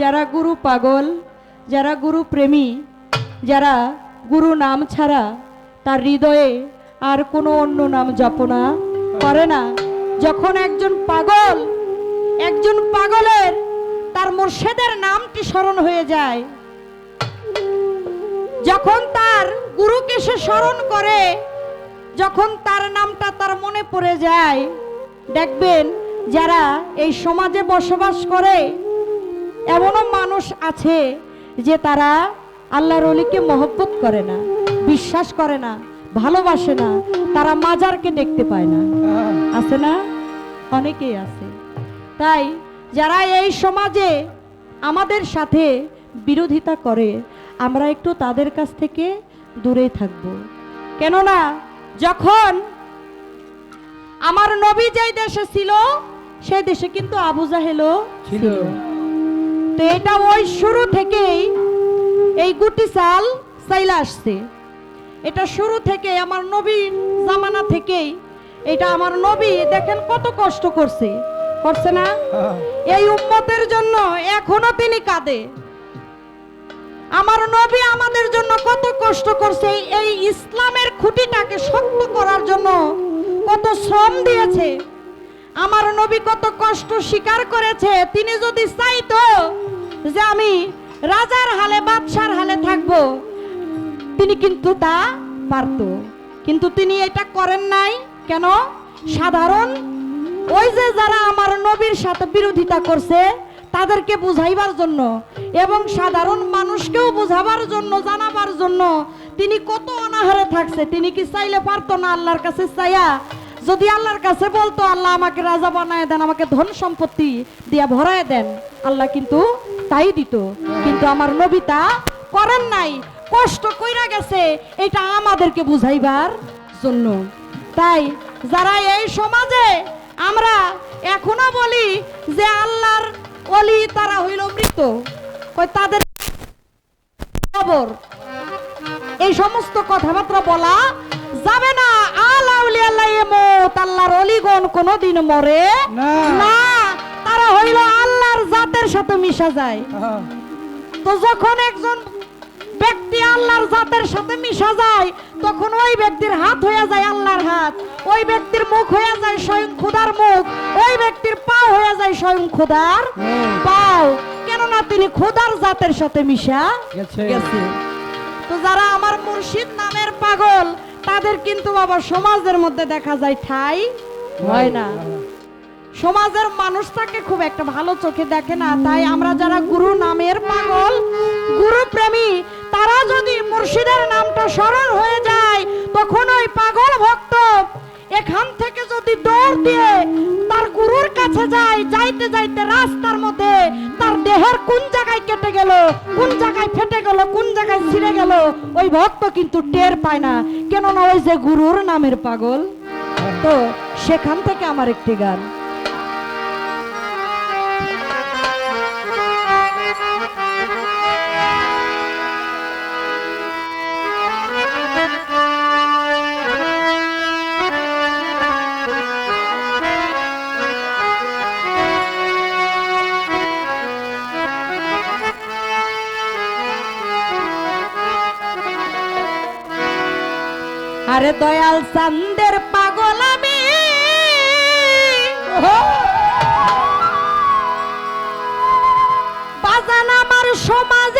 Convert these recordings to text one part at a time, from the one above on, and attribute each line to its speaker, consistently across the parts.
Speaker 1: যারা গুরু পাগল, যারা গুরু প্রেমী, যারা গুরু নাম ছাড়া তার হৃদয়ে আর কোনো অন্য নাম জপনা করে না। যখন একজন পাগল, একজন পাগলের তার মোর্শেদের নামটি স্মরণ হয়ে যায়, যখন তার গুরুকে সে স্মরণ করে, যখন তার নামটা তার মনে পড়ে যায়, দেখবেন যারা এই সমাজে বসবাস করে এমনও মানুষ আছে যে তারা আল্লাহর অলিকে মহব্বত করে না বিশ্বাস করে না ভালোবাসে না তারা মাজারকে দেখতে পায় না। আছে না? অনেকেই আছে। তাই যারা এই সমাজে আমাদের সাথে বিরোধিতা করে আমরা একটু তাদের কাছ থেকে দূরে থাকব। কেননা যখন আমার নবী যেই দেশে ছিল সেই দেশে কিন্তু আবু জাহেলও
Speaker 2: ছিল।
Speaker 1: তো এটা ওই শুরু থেকেই এই গুটি চাল চাইলে আসছে। এটা শুরু থেকে আমার নবীর জামানা থেকেই এটা আমার নবী দেখেন কত কষ্ট করছে। করছে না? এই উম্মতের জন্য এখনও তিনি কাঁদে। আমার নবী আমাদের জন্য কত কষ্ট করছে এই ইসলামের খুঁটিটাকে শক্ত করার জন্য কত শ্রম দিয়েছে। আমার নবী কত কষ্ট স্বীকার করেছে তিনি যদি চাইতো যে আমি রাজার হালে বাদশার হালে থাকব, তিনি কিন্তু তা পারত। কিন্তু তিনি এটা করেন নাই। কেন? সাধারণ ওই যে যারা আমার নবীর সাথে বিরোধিতা করছে, তাদেরকে বুঝাইবার জন্য এবং সাধারণ মানুষকেও বোঝাবার জন্য, জানাবার জন্য তিনি কত অনাহারে থাকছে। তিনি কি চাইলে পারতো না আল্লাহর কাছে চাইয়া যদি আল্লাহর কাছে বলতো, আল্লাহ আমাকে রাজা বানায় দেন, আমাকে ধন সম্পত্তি দিয়া ভরায় দেন, আল্লাহ কিন্তু তাই দিত। কিন্তু আমার নবী তা করেন নাই। কষ্ট কইরা গেছে, এটা আমাদেরকে বুঝাইবার জন্য। তাই যারা এই সমাজে, আমরা এখনও বলি যে আল্লাহর অলি তারা হইল মৃত। তাদের খবর এই সমস্ত কথাবার্তা বলা যাবে না। আল্লাহ মত। আল্লাহর অলিগণ কোনোদিন মরে
Speaker 2: না।
Speaker 1: তারা হইল আল্লাহর জাতের সাথে মিশা যায়। তো যখন একজন ব্যক্তি আল্লাহর জাতের সাথে মিশা যায় তখন ওই ব্যক্তির হাত হয়ে যায় আল্লাহর হাত। ওই ব্যক্তির মুখ হয়ে যায় স্বয়ং খুদার মুখ। ওই ব্যক্তির পা হয়ে যায় স্বয়ং খুদার
Speaker 2: হুম।
Speaker 1: পাও। কেননা তিনি খুদার জাতের সাথে মিশা।
Speaker 2: গেছে।
Speaker 1: তো যারা আমার মুর্শিদ নামের পাগল তাদের কিন্তু বাবা সমাজের মধ্যে দেখা যায় ঠাই হয় না। সমাজের মানুষ তাকে খুব একটা ভালো চোখে দেখে না। তাই আমরা যারা গুরু নামের পাগল, গুরু প্রেমী, তারা যদি মুর্শিদের নামটা স্মরণ হয়ে যায়, তখন ওই পাগল ভক্ত এখান থেকে যদি দৌড় দিয়ে কাছে যায়, যাইতে যাইতে রাস্তার মধ্যে তার দেহের কোন জায়গায় কেটে গেল, কোন জায়গায় ফেটে গেল, কোন জায়গায় ছিঁড়ে গেল, ওই ভক্ত কিন্তু টের পায় না। কেননা ওই যে গুরুর নামের পাগল তো সেখান থেকে আমার একটি গান। দয়াল চান্দের পাগল আমি। বাজান আমার সমাজে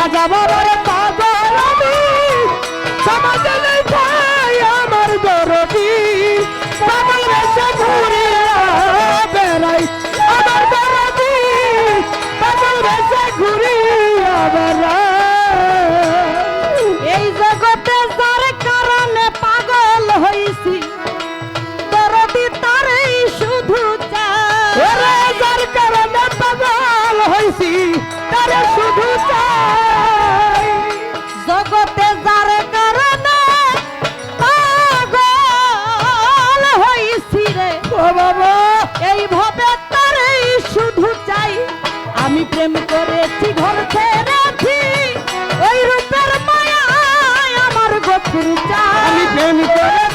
Speaker 1: খাজা বাবার আমি প্রেম করেছি